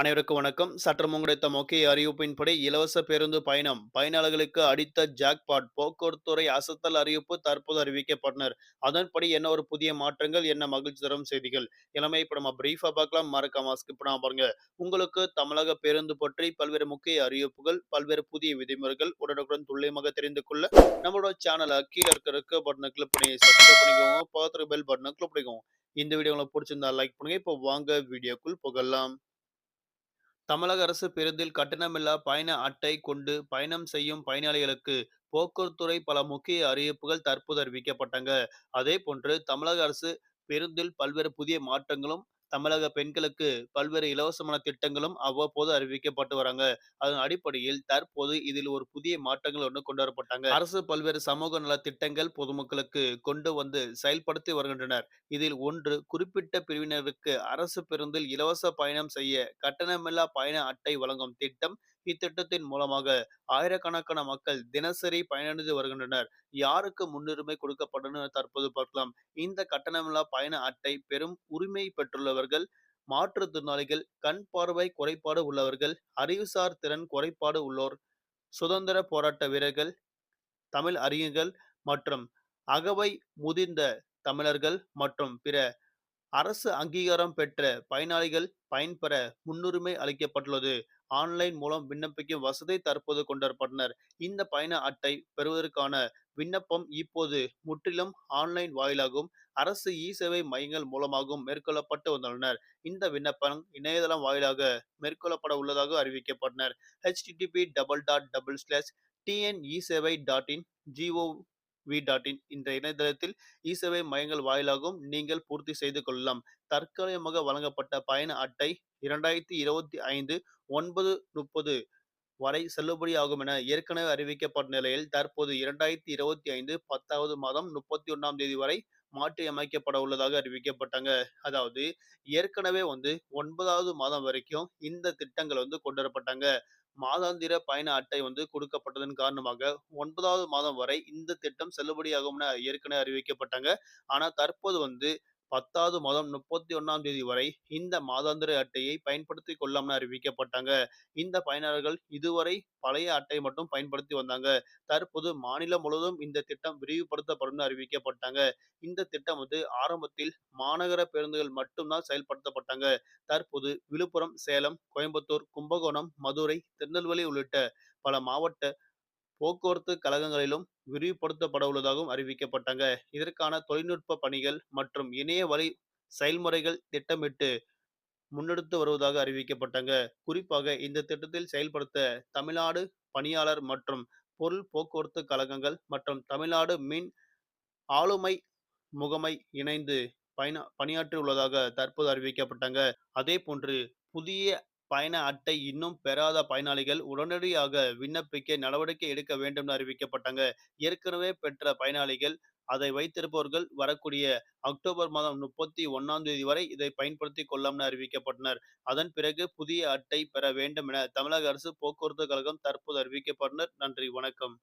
அனைவருக்கும் வணக்கம். சற்றம் கிடைத்த முக்கிய அறிவிப்பின்படி இலவச பேருந்து பயணம் பயனாளர்களுக்கு அடித்த ஜாக்பாட் போக்குவரத்துறை அசத்தல் அறிவிப்பு தற்போது அறிவிக்கப்பட்டனர். அதன்படி என்ன ஒரு புதிய மாற்றங்கள் என்ன மகிழ்ச்சி தரும் செய்திகள்? இளமை இப்ப நம்ம பிரீஃபா பார்க்கலாம். மறக்காம ஸ்கிப் பண்ணாம பாருங்க. உங்களுக்கு தமிழக பேருந்து பற்றி பல்வேறு முக்கிய அறிவிப்புகள் பல்வேறு புதிய விதிமுறைகள் உடனுக்குடன் துல்லியமாக தெரிந்து கொள்ள நம்மளோட சேனலை கீழே இருக்கிற பட்டனை கிளிக் பண்ணி சப்ஸ்கிரைப் பண்ணிக்கோங்க. பக்கத்துக்கு பெல் பட்டனை கிளிக் பண்ணிக்கோங்க. இந்த வீடியோ உங்களுக்கு பிடிச்சிருந்தா லைக் பண்ணுங்க. இப்போ வாங்க வீடியோக்குள் புகழலாம் தமிழக அரசு பேருந்தில் கட்டணமில்லா பயண அட்டை கொண்டு பயணம் செய்யும் பயனாளிகளுக்கு போக்குவரத்துறை பல முக்கிய அறிவிப்புகள் தற்போது அறிவிக்கப்பட்டங்க. அதே போன்று தமிழக அரசு பேருந்தில் பல்வேறு புதிய மாற்றங்களும் தமிழக பெண்களுக்கு பல்வேறு இலவசமான திட்டங்களும் அவ்வப்போது அறிவிக்கப்பட்டு வராங்க. அதன் அடிப்படையில் தற்போது இதில் ஒரு புதிய மாற்றங்கள் ஒன்று கொண்டு வரப்பட்டாங்க. அரசு பல்வேறு சமூக நல திட்டங்கள் பொதுமக்களுக்கு கொண்டு வந்து செயல்படுத்தி வருகின்றனர். இதில் ஒன்று குறிப்பிட்ட பிரிவினருக்கு அரசு பேருந்தில் இலவச பயணம் செய்ய கட்டணமில்லா பயண அட்டை வழங்கும் திட்டம் இத்திட்டத்தின் மூலமாக ஆயிரக்கணக்கான மக்கள் தினசரி பயனடைந்து வருகின்றனர். யாருக்கு முன்னுரிமை கொடுக்கப்படும் தற்போது பார்க்கலாம். இந்த கட்டணமில்லா பயண அட்டை பெரும் உரிமை உள்ளவர்கள் மாற்றுத்திறனாளிகள் கண் பார்வை குறைபாடு உள்ளவர்கள் அறிவுசார் திறன் குறைபாடு உள்ளோர் சுதந்திர போராட்ட வீரர்கள் தமிழ் அறிஞர்கள் மற்றும் அகவை முதிர்ந்த தமிழர்கள் மற்றும் பிற அரசு அங்கீகாரம் பெற்ற பயனாளிகள் பயன்பெற முன்னுரிமை அளிக்கப்பட்டுள்ளது. ஆன்லைன் மூலம் விண்ணப்பிக்கும் வசதி தற்போது கொண்டுவரப்பட்டனர் இந்த பயண அட்டை பெறுவதற்கான விண்ணப்பம் இப்போது முற்றிலும் ஆன்லைன் வாயிலாகவும் அரசு இ சேவை மையங்கள் மூலமாகவும் மேற்கொள்ளப்பட்டு வந்துள்ளனர். இந்த விண்ணப்பம் இணையதளம் வாயிலாக மேற்கொள்ளப்பட உள்ளதாக அறிவிக்கப்பட்டனர். HTTP double dot double slash TNE சேவை dot in G O V dot in என்ற இணையதளத்தில் e இசேவை மையங்கள் வாயிலாகவும் நீங்கள் பூர்த்தி செய்து கொள்ளலாம். தற்காலிகமாக வழங்கப்பட்ட பயண அட்டை இரண்டாயிரத்தி இருபத்தி ஐந்து ஒன்பது முப்பது வரை செல்லுபடியாகும் என ஏற்கனவே அறிவிக்கப்பட்ட நிலையில் தற்போது இரண்டாயிரத்தி இருபத்தி ஐந்து பத்தாவது மாதம் முப்பத்தி ஒன்றாம் தேதி வரை மாற்றி அமைக்கப்பட உள்ளதாக அறிவிக்கப்பட்டாங்க. அதாவது ஏற்கனவே வந்து ஒன்பதாவது மாதம் வரைக்கும் இந்த திட்டங்கள் வந்து கொண்டு வரப்பட்டாங்க மாதாந்திர பயண அட்டை வந்து கொடுக்கப்பட்டதன் காரணமாக ஒன்பதாவது மாதம் வரை இந்த திட்டம் செல்லுபடியாகும் என ஏற்கனவே அறிவிக்கப்பட்டாங்க. ஆனா தற்போது வந்து பத்தாவது மாதம் முப்பத்தி ஒன்னாம் தேதி வரை இந்த மாதாந்திர அட்டையை பயன்படுத்தி கொள்ளாமல் அறிவிக்கப்பட்டாங்க. இந்த பயனர்கள் இதுவரை பழைய அட்டை மட்டும் பயன்படுத்தி வந்தாங்க. தற்போது மாநிலம் முழுவதும் இந்த திட்டம் விரிவுபடுத்தப்படும் அறிவிக்கப்பட்டாங்க. இந்த திட்டம் வந்து ஆரம்பத்தில் மாநகர பேருந்துகள் மட்டும்தான் செயல்படுத்தப்பட்டாங்க. தற்போது விழுப்புரம் சேலம் கோயம்புத்தூர் கும்பகோணம் மதுரை திருநெல்வேலி உள்ளிட்ட பல மாவட்ட போக்குவரத்து கழகங்களிலும் விரிவுபடுத்தப்பட உள்ளதாகவும் அறிவிக்கப்பட்டாங்க. இதற்கான தொழில்நுட்ப பணிகள் மற்றும் இணைய வழி செயல்முறைகள் திட்டமிட்டு முன்னெடுத்து வருவதாக அறிவிக்கப்பட்டாங்க. குறிப்பாக இந்த திட்டத்தில் செயல்படுத்த தமிழ்நாடு பணியாளர் மற்றும் பொருள் போக்குவரத்து கழகங்கள் மற்றும் தமிழ்நாடு மின் ஆளுமை முகமை இணைந்து பயண பணியாற்றி உள்ளதாக தற்போது அறிவிக்கப்பட்டாங்க. அதே போன்று புதிய பயண அட்டை இன்னும் பெறாத பயனாளிகள் உடனடியாக விண்ணப்பிக்க நடவடிக்கை எடுக்க வேண்டும் என அறிவிக்கப்பட்டாங்க. ஏற்கனவே பெற்ற பயனாளிகள் அதை வைத்திருப்பவர்கள் வரக்கூடிய அக்டோபர் மாதம் முப்பத்தி ஒன்னாம் தேதி வரை இதை பயன்படுத்தி கொள்ளாமல் அறிவிக்கப்பட்டனர். அதன் பிறகு புதிய அட்டை பெற வேண்டும் என தமிழக அரசு போக்குவரத்து கழகம் தற்போது அறிவிக்கப்பட்டனர். நன்றி வணக்கம்.